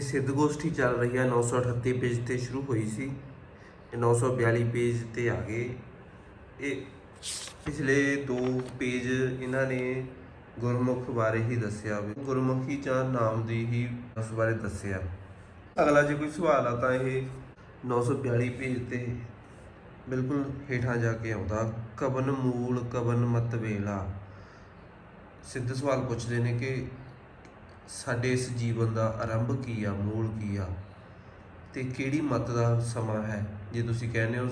ਇਹ ਸਿੱਧ ਗੋਸ਼ਟੀ ਚੱਲ ਰਹੀ ਹੈ। 938 ਪੇਜ ਤੇ ਸ਼ੁਰੂ ਹੋਈ ਸੀ। ਇਹ 942 ਪੇਜ ਤੇ ਆ ਗਏ। ਇਹ ਪਿਛਲੇ ਦੋ ਪੇਜ ਇਹਨਾਂ ਨੇ ਗੁਰਮੁਖ ਬਾਰੇ ਹੀ ਦੱਸਿਆ ਵੀ ਗੁਰਮੁਖੀ ਜਾਂ ਨਾਮ ਦੀ ਹੀ ਉਸ ਬਾਰੇ ਦੱਸਿਆ। ਅਗਲਾ ਜੇ ਕੋਈ ਸਵਾਲ ਆ ਤਾਂ ਇਹ 942 ਪੇਜ ਤੇ ਬਿਲਕੁਲ ਹੇਠਾਂ ਜਾ ਕੇ ਆਉਂਦਾ। ਕਵਨ ਮੂਲ, ਕਵਨ ਮਤ ਵੇਲਾ ਸਿੱਧ ਸਵਾਲ ਪੁੱਛਦੇ ਨੇ ਕਿ ਸਾਡੇ ਇਸ ਜੀਵਨ ਦਾ ਆਰੰਭ ਕੀ ਆ, ਮੂਲ ਕੀ ਆ ਤੇ ਕਿਹੜੀ ਮਤ ਦਾ ਸਮਾਂ ਹੈ? ਜੇ ਤੁਸੀਂ ਕਹਿੰਦੇ ਹੋ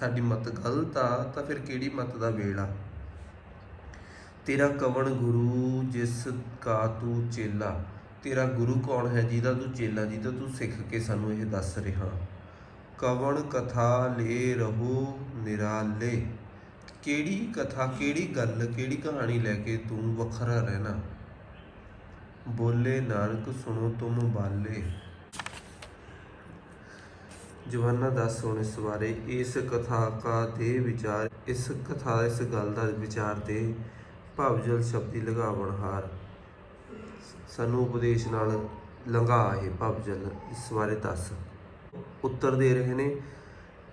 ਸਾਡੀ ਮਤ ਗਲਤ ਆ, ਤਾਂ ਫਿਰ ਕਿਹੜੀ ਮਤ ਦਾ ਵੇਲਾ ਤੇਰਾ ਕਵਣ ਗੁਰੂ ਜਿਸ ਕਾ ਤੂੰ ਚੇਲਾ, ਤੇਰਾ ਗੁਰੂ ਕੌਣ ਹੈ ਜਿਹਦਾ ਤੂੰ ਚੇਲਾ, ਜਿਹਦਾ ਤੂੰ ਸਿੱਖ ਕੇ ਸਾਨੂੰ ਇਹ ਦੱਸ ਰਿਹਾ? ਕਵਣ ਕਥਾ ਲੈ ਰਹੋ ਨਿਰਾਲੇ? ਕਿਹੜੀ ਕਥਾ, ਕਿਹੜੀ ਗੱਲ, ਕਿਹੜੀ ਕਹਾਣੀ ਲੈ ਕੇ ਤੂੰ ਵੱਖਰਾ ਰਹਿਣਾ? ਬੋਲੇ, ਨਾਨਕ ਸੁਣੋ ਤੁਮ ਬਾਲੇ। ਜਵਾਨਾ ਦੱਸ ਹੁਣ ਇਸ ਬਾਰੇ, ਇਸ ਕਥਾ ਕਾ ਦੇ ਵਿਚਾਰ, ਇਸ ਕਥਾ, ਇਸ ਗੱਲ ਦਾ ਵਿਚਾਰ ਦੇ ਭਵਜਲ ਸ਼ਬਦੀ ਲਗਾਵਣ ਹਾਰ। ਸਾਨੂੰ ਉਪਦੇਸ਼ ਨਾਲ ਲੰਘਾ ਇਹ ਭਵਜਲ ਇਸ ਬਾਰੇ ਦੱਸ। ਉੱਤਰ ਦੇ ਰਹੇ ਨੇ,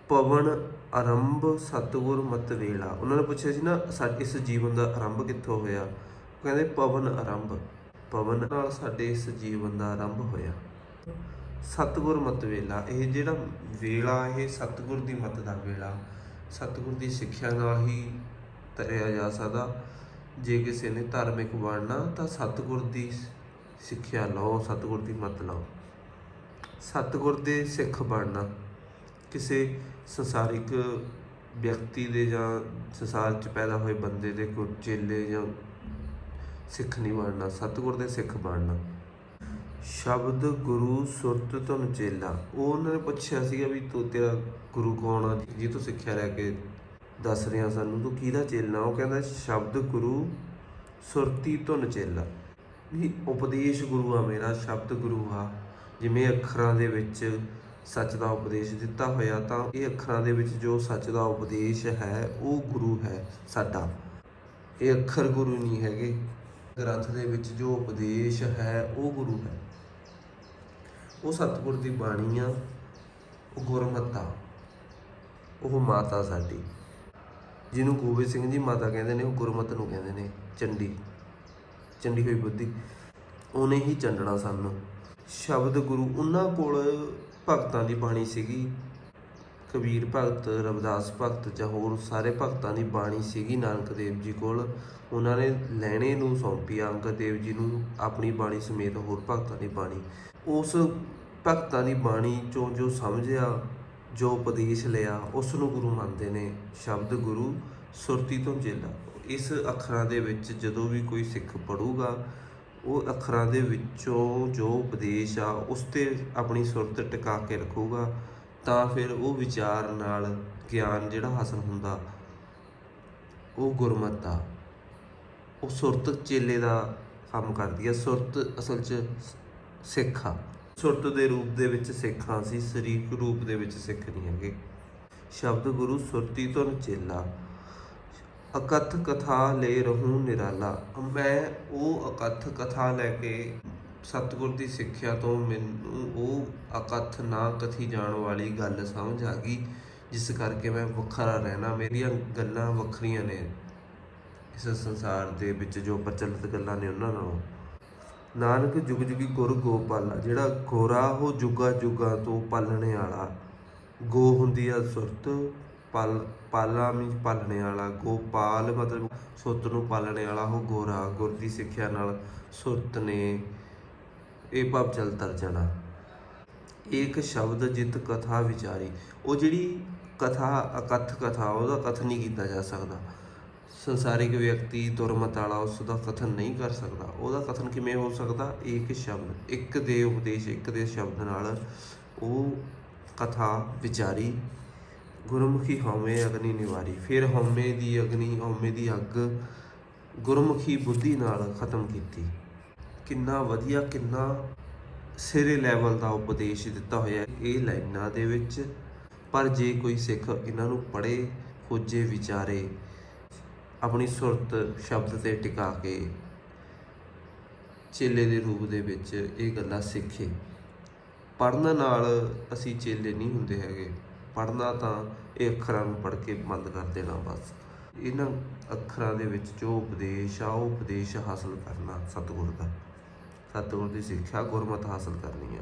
ਪਵਨ ਆਰੰਭ ਸਤਗੁਰ ਮਤ ਵੇਲਾ। ਉਹਨਾਂ ਨੇ ਪੁੱਛਿਆ ਸੀ ਨਾ ਇਸ ਜੀਵਨ ਦਾ ਆਰੰਭ ਕਿੱਥੋਂ ਹੋਇਆ? ਕਹਿੰਦੇ, ਪਵਨ ਆਰੰਭ। ਭਵਨ ਨਾਲ ਸਾਡੇ ਇਸ ਜੀਵਨ ਦਾ ਆਰੰਭ ਹੋਇਆ। ਸਤਗੁਰ ਮਤ ਵੇਲਾ, ਇਹ ਜਿਹੜਾ ਵੇਲਾ, ਇਹ ਸਤਗੁਰ ਦੀ ਮਤ ਦਾ ਵੇਲਾ। ਸਤਗੁਰ ਦੀ ਸਿੱਖਿਆ ਨਾਲ ਹੀ ਤਰਿਆ ਜਾ ਸਕਦਾ। ਜੇ ਕਿਸੇ ਨੇ ਧਾਰਮਿਕ ਬਣਨਾ, ਤਾਂ ਸਤਗੁਰ ਦੀ ਸਿੱਖਿਆ ਲਓ, ਸਤਗੁਰ ਦੀ ਮਤ ਲਓ। ਸਤਗੁਰ ਦੇ ਸਿੱਖ ਬਣਨਾ, ਕਿਸੇ ਸੰਸਾਰਿਕ ਵਿਅਕਤੀ ਦੇ ਜਾਂ ਸੰਸਾਰ 'ਚ ਪੈਦਾ ਹੋਏ ਬੰਦੇ ਦੇ ਕੋਈ ਚੇਲੇ ਜਾਂ ਸਿੱਖ ਨਹੀਂ ਬਣਨਾ, ਸਤਿਗੁਰ ਦੇ ਸਿੱਖ ਬਣਨਾ। ਸ਼ਬਦ ਗੁਰੂ ਸੁਰਤ ਤੁਨ ਚੇਲਾ। ਉਹ ਉਹਨਾਂ ਨੇ ਪੁੱਛਿਆ ਸੀਗਾ ਵੀ ਤੂੰ ਤੇਰਾ ਗੁਰੂ ਕੌਣ ਆ? ਜੀ ਤੂੰ ਸਿੱਖਿਆ ਲੈ ਕੇ ਦੱਸ ਰਿਹਾ ਸਾਨੂੰ, ਤੂੰ ਕਿਹਦਾ ਚੇਲਾ? ਉਹ ਕਹਿੰਦਾ, ਸ਼ਬਦ ਗੁਰੂ ਸੁਰਤੀ ਤੁਨ ਚੇਲਾ। ਨਹੀਂ ਉਪਦੇਸ਼ ਗੁਰੂ ਆ ਮੇਰਾ, ਸ਼ਬਦ ਗੁਰੂ ਆ। ਜਿਵੇਂ ਅੱਖਰਾਂ ਦੇ ਵਿੱਚ ਸੱਚ ਦਾ ਉਪਦੇਸ਼ ਦਿੱਤਾ ਹੋਇਆ, ਤਾਂ ਇਹ ਅੱਖਰਾਂ ਦੇ ਵਿੱਚ ਜੋ ਸੱਚ ਦਾ ਉਪਦੇਸ਼ ਹੈ, ਉਹ ਗੁਰੂ ਹੈ ਸਾਡਾ। ਇਹ ਅੱਖਰ ਗੁਰੂ ਨਹੀਂ ਹੈਗੇ। ਗ੍ਰੰਥ ਦੇ ਵਿੱਚ ਜੋ ਉਪਦੇਸ਼ ਹੈ, ਉਹ ਗੁਰੂ ਹੈ। ਉਹ ਸਤਿਗੁਰ ਦੀ ਬਾਣੀ ਆ, ਉਹ ਗੁਰਮਤਾ, ਉਹ ਮਾਤਾ ਸਾਡੀ। ਜਿਹਨੂੰ ਗੋਬਿੰਦ ਸਿੰਘ ਜੀ ਮਾਤਾ ਕਹਿੰਦੇ ਨੇ, ਉਹ ਗੁਰਮਤ ਨੂੰ ਕਹਿੰਦੇ ਨੇ, ਚੰਡੀ। ਚੰਡੀ ਹੋਈ ਬੁੱਧੀ। ਉਹਨੇ ਹੀ ਚੰਡਣਾ ਸਾਨੂੰ। ਸ਼ਬਦ ਗੁਰੂ ਉਹਨਾਂ ਕੋਲ ਭਗਤਾਂ ਦੀ ਬਾਣੀ ਸੀਗੀ ਕਬੀਰ ਭਗਤ, ਰਵਿਦਾਸ ਭਗਤ ਜਾਂ ਹੋਰ ਸਾਰੇ ਭਗਤਾਂ ਦੀ ਬਾਣੀ ਸੀਗੀ ਨਾਨਕ ਦੇਵ ਜੀ ਕੋਲ। ਉਹਨਾਂ ਨੇ ਲੈਣੇ ਨੂੰ ਸੌਂਪੀ, ਅੰਗਦ ਦੇਵ ਜੀ ਨੂੰ ਆਪਣੀ ਬਾਣੀ ਸਮੇਤ ਹੋਰ ਭਗਤਾਂ ਦੀ ਬਾਣੀ। ਉਸ ਭਗਤਾਂ ਦੀ ਬਾਣੀ ਚੋਂ ਜੋ ਸਮਝਿਆ, ਜੋ ਉਪਦੇਸ਼ ਲਿਆ, ਉਸ ਨੂੰ ਗੁਰੂ ਮੰਨਦੇ ਨੇ। ਸ਼ਬਦ ਗੁਰੂ ਸੁਰਤੀ ਤੋਂ ਚੇਲਾ ਇਸ ਅੱਖਰਾਂ ਦੇ ਵਿੱਚ ਜਦੋਂ ਵੀ ਕੋਈ ਸਿੱਖ ਪੜੂਗਾ ਉਹ ਅੱਖਰਾਂ ਦੇ ਵਿੱਚੋਂ ਜੋ ਉਪਦੇਸ਼ ਆ, ਉਸ ਤੇ ਆਪਣੀ ਸੁਰਤ ਟਿਕਾ ਕੇ ਰੱਖੂਗਾ। ਤਾਂ ਫਿਰ ਉਹ ਵਿਚਾਰ ਨਾਲ ਗਿਆਨ ਜਿਹੜਾ ਹਾਸਲ ਹੁੰਦਾ, ਉਹ ਗੁਰਮਤ ਦਾ। ਉਹ ਸੁਰਤ ਚੇਲੇ ਦਾ ਕੰਮ ਕਰਦੀ ਹੈ ਸੁਰਤ ਅਸਲ 'ਚ ਸਿੱਖ ਆ। ਸੁਰਤ ਦੇ ਰੂਪ ਦੇ ਵਿੱਚ ਸਿੱਖਾਂ ਸੀ ਸਰੀਰਕ ਰੂਪ ਦੇ ਵਿੱਚ ਸਿੱਖ ਨਹੀਂ ਹੈਗੇ। ਸ਼ਬਦ ਗੁਰੂ ਸੁਰਤੀ ਤੋਂ ਚੇਲਾ। ਅਕਥ ਕਥਾ ਲੈ ਰਹੂੰ ਨਿਰਾਲਾ। ਮੈਂ ਉਹ ਅਕਥ ਕਥਾ ਲੈ ਕੇ ਸਤਿਗੁਰ ਦੀ ਸਿੱਖਿਆ ਤੋਂ ਮੈਨੂੰ ਉਹ ਅਕਥ ਨਾ ਕਥੀ ਜਾਣ ਵਾਲੀ ਗੱਲ ਸਮਝ ਆ ਗਈ, ਜਿਸ ਕਰਕੇ ਮੈਂ ਵੱਖਰਾ ਰਹਿਣਾ, ਮੇਰੀਆਂ ਗੱਲਾਂ ਵੱਖਰੀਆਂ ਨੇ ਇਸ ਸੰਸਾਰ ਦੇ ਵਿੱਚ ਜੋ ਪ੍ਰਚਲਿਤ ਗੱਲਾਂ ਨੇ ਉਹਨਾਂ ਨਾਲੋਂ। ਨਾਨਕ ਜੁਗ ਜੁਗੀ ਗੁਰ ਗੋਪਾਲਾ, ਜਿਹੜਾ ਗੋਰਾ ਉਹ ਜੁਗਾ ਜੁਗਾ ਤੋਂ ਪਾਲਣੇ ਵਾਲਾ, ਗੋ ਹੁੰਦੀ ਆ ਸੁਰਤ, ਪਾਲ, ਪਾਲਾ ਮੀਨ ਪਾਲਣੇ ਵਾਲਾ, ਗੋਪਾਲ ਮਤਲਬ ਸੁਰਤ ਨੂੰ ਪਾਲਣੇ ਵਾਲਾ ਉਹ ਗੋਰਾ, ਗੁਰ ਦੀ ਸਿੱਖਿਆ ਨਾਲ ਸੁਰਤ ਨੇ ਇਹ ਭਵ ਜਲ ਤਰ ਜਾਣਾ ਇੱਕ ਸ਼ਬਦ ਜਿਤ ਕਥਾ ਵਿਚਾਰੀ। ਉਹ ਜਿਹੜੀ ਕਥਾ, ਅਕਥ ਕਥਾ, ਉਹਦਾ ਕਥਨ ਨਹੀਂ ਕੀਤਾ ਜਾ ਸਕਦਾ। ਸੰਸਾਰਿਕ ਵਿਅਕਤੀ ਦੁਰਮਤ ਵਾਲਾ ਉਸ ਦਾ ਕਥਨ ਨਹੀਂ ਕਰ ਸਕਦਾ। ਉਹਦਾ ਕਥਨ ਕਿਵੇਂ ਹੋ ਸਕਦਾ? ਇੱਕ ਸ਼ਬਦ, ਇੱਕ ਦੇ ਉਪਦੇਸ਼, ਇੱਕ ਦੇ ਸ਼ਬਦ ਨਾਲ ਉਹ ਕਥਾ ਵਿਚਾਰੀ ਗੁਰਮੁਖੀ ਹਉਮੈ ਅਗਨੀ ਨਿਵਾਰੀ। ਫਿਰ ਹਉਮੈ ਦੀ ਅਗਨੀ, ਹਉਮੈ ਦੀ ਅੱਗ ਗੁਰਮੁਖੀ ਬੁੱਧੀ ਨਾਲ ਖਤਮ ਕੀਤੀ। ਕਿੰਨਾ ਵਧੀਆ, ਕਿੰਨਾ ਸਿਰੇ ਲੈਵਲ ਦਾ ਉਪਦੇਸ਼ ਦਿੱਤਾ ਹੋਇਆ ਇਹ ਲਾਈਨਾਂ ਦੇ ਵਿੱਚ, ਪਰ ਜੇ ਕੋਈ ਸਿੱਖ ਇਹਨਾਂ ਨੂੰ ਪੜ੍ਹੇ, ਖੋਜੇ, ਵਿਚਾਰੇ, ਆਪਣੀ ਸੁਰਤ ਸ਼ਬਦ ਤੇ ਟਿਕਾ ਕੇ ਚੇਲੇ ਦੇ ਰੂਪ ਦੇ ਵਿੱਚ ਇਹ ਗੱਲਾਂ ਸਿੱਖੇ। ਪੜਨ ਨਾਲ ਅਸੀਂ ਚੇਲੇ ਨਹੀਂ ਹੁੰਦੇ ਹੈਗੇ। ਪੜਨਾ ਤਾਂ ਇਹ ਅੱਖਰਾਂ ਨੂੰ ਪੜ੍ਹ ਕੇ ਬੰਦ ਕਰ ਦੇਣਾ ਬਸ। ਇਹਨਾਂ ਅੱਖਰਾਂ ਦੇ ਵਿੱਚ ਜੋ ਉਪਦੇਸ਼ ਆ, ਉਹ ਉਪਦੇਸ਼ ਹਾਸਲ ਕਰਨਾ ਸਤਿਗੁਰ ਦਾ। ਸਤਿਗੁਰ ਦੀ ਸਿੱਖਿਆ ਗੁਰਮਤਿ ਹਾਸਲ ਕਰਨੀ ਹੈ